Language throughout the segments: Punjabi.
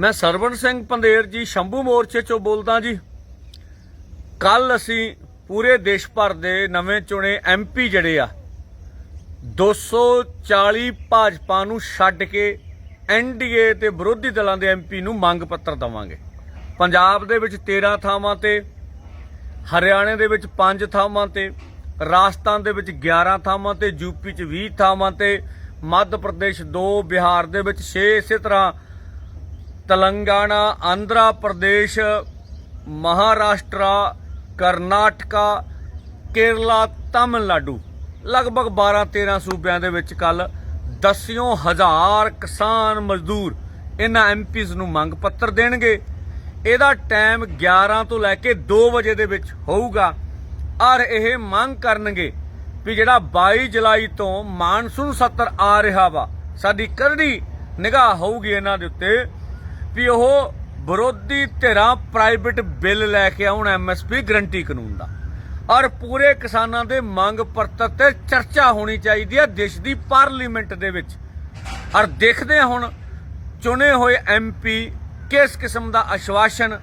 ਮੈਂ ਸਰਵਣ ਸਿੰਘ ਪੰਦੇਰ ਜੀ ਸ਼ੰਭੂ ਮੋਰਚੇ ਚੋਂ ਬੋਲਦਾ ਜੀ। ਕੱਲ ਅਸੀਂ ਪੂਰੇ ਦੇਸ਼ ਭਰ ਦੇ ਨਵੇਂ ਚੁਣੇ ਐਮਪੀ ਜਿਹੜੇ ਆ 240 ਭਾਜਪਾ ਨੂੰ ਛੱਡ ਕੇ ਐਨਡੀਏ ਤੇ ਵਿਰੋਧੀ ਦਲਾਂ ਦੇ ਐਮਪੀ ਨੂੰ ਮੰਗ ਪੱਤਰ ਦਵਾਂਗੇ। ਪੰਜਾਬ ਦੇ ਵਿੱਚ 13 ਥਾਵਾਂ ਤੇ, ਹਰਿਆਣੇ ਦੇ ਵਿੱਚ 5 ਥਾਵਾਂ ਤੇ, ਰਾਜਸਥਾਨ ਦੇ ਵਿੱਚ 11 ਥਾਵਾਂ ਤੇ ਯੂਪੀ 'ਚ 20 ਥਾਵਾਂ ਤੇ, ਮੱਧ ਪ੍ਰਦੇਸ਼ 2 ਬਿਹਾਰ ਦੇ ਵਿੱਚ 6 ਇਸੇ ਤਰ੍ਹਾਂ ਤੇਲੰਗਾਨਾ, ਆਂਧਰਾ ਪ੍ਰਦੇਸ਼, ਮਹਾਰਾਸ਼ਟਰਾ, ਕਰਨਾਟਕਾ, ਕੇਰਲਾ, ਤਾਮਿਲਨਾਡੂ। ਲਗਭਗ 12-13 ਸੂਬਿਆਂ ਦੇ ਵਿੱਚ ਕੱਲ ਦਸਿਓ ਹਜ਼ਾਰ ਕਿਸਾਨ ਮਜ਼ਦੂਰ ਇਹਨਾਂ ਐਮਪੀਜ਼ ਨੂੰ ਮੰਗ ਪੱਤਰ ਦੇਣਗੇ। ਇਹਦਾ ਟਾਈਮ 11 ਤੋਂ ਲੈ ਕੇ 2 ਵਜੇ ਦੇ ਵਿੱਚ ਹੋਊਗਾ। ਔਰ ਇਹ ਮੰਗ ਕਰਨਗੇ ਵੀ ਜਿਹੜਾ 22 ਜੁਲਾਈ ਤੋਂ ਮਾਨਸੂਨ ਸੱਤਰ ਆ ਰਿਹਾ ਵਾ, ਸਾਡੀ ਕਰੜੀ ਨਿਗਾਹ ਹੋਊਗੀ ਇਹਨਾਂ ਦੇ ਉੱਤੇ। ਵੀ ਉਹ ਵਿਰੋਧੀ ਧਿਰਾਂ ਪ੍ਰਾਈਵੇਟ ਬਿੱਲ ਲੈ ਕੇ ਆਉਣ ਐਮਐਸਪੀ ਗਰੰਟੀ ਕਾਨੂੰਨ ਦਾ। ਔਰ ਪੂਰੇ ਕਿਸਾਨਾਂ ਦੇ ਮੰਗ ਪੱਤਰ ਤੇ ਚਰਚਾ ਹੋਣੀ ਚਾਹੀਦੀ ਹੈ ਦੇਸ਼ ਦੀ ਪਾਰਲੀਮੈਂਟ ਦੇ ਵਿੱਚ। ਔਰ ਦੇਖਦੇ ਹਾਂ ਹੁਣ ਚੁਣੇ ਹੋਏ ਐਮਪੀ ਕਿਸ ਕਿਸਮ ਦਾ ਆਸ਼ਵਾਸਨ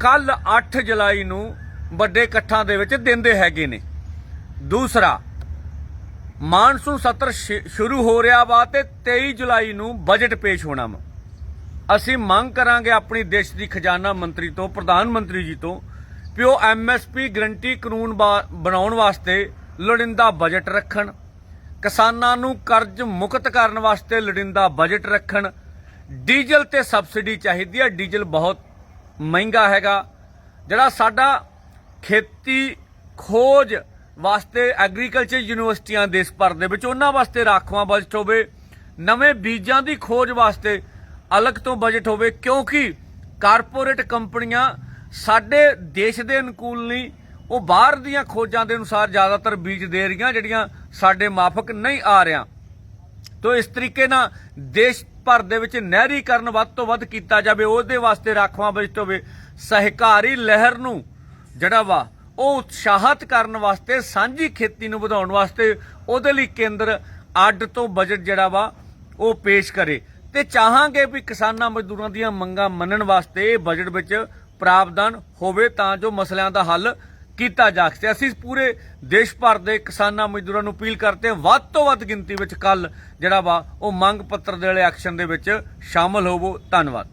ਕੱਲ 8 ਜੁਲਾਈ ਨੂੰ ਵੱਡੇ ਇਕੱਠਾਂ ਦੇ ਵਿੱਚ ਦਿੰਦੇ ਹੈਗੇ ਨੇ। ਦੂਸਰਾ, ਮਾਨਸੂਨ ਸੱਤਰ ਸ਼ੁਰੂ ਹੋ ਰਿਹਾ ਵਾ ਤੇ 23 ਜੁਲਾਈ ਨੂੰ ਬਜਟ ਪੇਸ਼ ਹੋਣਾ ਵਾ। ਅਸੀਂ ਮੰਗ ਕਰਾਂਗੇ ਆਪਣੀ ਦੇਸ਼ ਦੀ ਖਜ਼ਾਨਾ ਮੰਤਰੀ ਤੋਂ, ਪ੍ਰਧਾਨ ਮੰਤਰੀ ਜੀ ਤੋਂ ਕਿ ਉਹ ਐਮਐਸਪੀ ਗਰੰਟੀ ਕਾਨੂੰਨ ਬਾ- ਬਣਾਉਣ ਵਾਸਤੇ ਲੋੜੀਂਦਾ ਬਜਟ ਰੱਖਣ, ਕਿਸਾਨਾਂ ਨੂੰ ਕਰਜ਼ ਮੁਕਤ ਕਰਨ ਵਾਸਤੇ ਲੋੜੀਂਦਾ ਬਜਟ ਰੱਖਣ। ਡੀਜ਼ਲ ਤੇ ਸਬਸਿਡੀ ਚਾਹੀਦੀ ਹੈ, ਡੀਜ਼ਲ ਬਹੁਤ ਮਹਿੰਗਾ ਹੈਗਾ। ਜਿਹੜਾ ਸਾਡਾ ਖੇਤੀ ਖੋਜ ਵਾਸਤੇ ਐਗਰੀਕਲਚਰ ਯੂਨੀਵਰਸਿਟੀਆਂ ਦੇਸ਼ ਭਰ ਦੇ ਵਿੱਚ, ਉਹਨਾਂ ਵਾਸਤੇ ਰਾਖਵਾਂ ਬਜਟ ਹੋਵੇ, ਨਵੇਂ ਬੀਜਾਂ ਦੀ ਖੋਜ ਵਾਸਤੇ ਅਲੱਗ ਤੋਂ ਬਜਟ ਹੋਵੇ ਕਿਉਂਕਿ ਕਾਰਪੋਰੇਟ ਕੰਪਨੀਆਂ ਸਾਡੇ ਦੇਸ਼ ਦੇ ਅਨੁਕੂਲ ਨਹੀਂ, ਉਹ ਬਾਹਰ ਦੀਆਂ ਖੋਜਾਂ ਦੇ ਅਨੁਸਾਰ ਜ਼ਿਆਦਾਤਰ ਬੀਜ ਦੇ ਰਹੀਆਂ ਜਿਹੜੀਆਂ ਸਾਡੇ ਮਾਫਕ ਨਹੀਂ ਆ ਰਿਆਂ ਤੋ ਇਸ ਤਰੀਕੇ ਨਾਲ ਦੇਸ਼ ਭਰ ਦੇ ਵਿੱਚ ਨਹਿਰੀਕਰਨ ਵੱਧ ਤੋਂ ਵੱਧ ਕੀਤਾ ਜਾਵੇ, ਉਹਦੇ ਵਾਸਤੇ ਰਾਖਵਾਂ ਬਜਟ ਹੋਵੇ, ਸਹਿਕਾਰੀ ਲਹਿਰ ਨੂੰ ਜਿਹੜਾ ਵਾ, ਉਹ ਉਤਸ਼ਾਹਤ ਕਰਨ ਵਾਸਤੇ, ਸਾਂਝੀ ਖੇਤੀ ਨੂੰ ਵਧਾਉਣ ਵਾਸਤੇ ਉਹਦੇ ਲਈ ਕੇਂਦਰ ਅੱਡ ਤੋਂ ਬਜਟ ਜਿਹੜਾ ਵਾ, ਉਹ ਪੇਸ਼ ਕਰੇ। ਤੇ ਚਾਹਾਂਗੇ ਵੀ ਕਿਸਾਨਾਂ ਮਜ਼ਦੂਰਾਂ ਦੀਆਂ ਮੰਗਾਂ ਮੰਨਣ ਵਾਸਤੇ ਇਹ ਬਜਟ ਵਿੱਚ ਪ੍ਰਾਵਧਾਨ ਹੋਵੇ ਤਾਂ ਜੋ ਮਸਲਿਆਂ ਦਾ ਹੱਲ ਕੀਤਾ ਜਾ ਸਕੇ। ਅਸੀਂ ਪੂਰੇ ਦੇਸ਼ ਭਰ ਦੇ ਕਿਸਾਨਾਂ ਮਜ਼ਦੂਰਾਂ ਨੂੰ ਅਪੀਲ ਕਰਦੇ ਹਾਂ, ਵੱਧ ਤੋਂ ਵੱਧ ਗਿਣਤੀ ਵਿੱਚ ਕੱਲ ਜਿਹੜਾ ਵਾ ਉਹ ਮੰਗ ਪੱਤਰ ਦੇ ਵਾਲੇ ਐਕਸ਼ਨ ਦੇ ਵਿੱਚ ਸ਼ਾਮਲ ਹੋਵੋ। ਧੰਨਵਾਦ।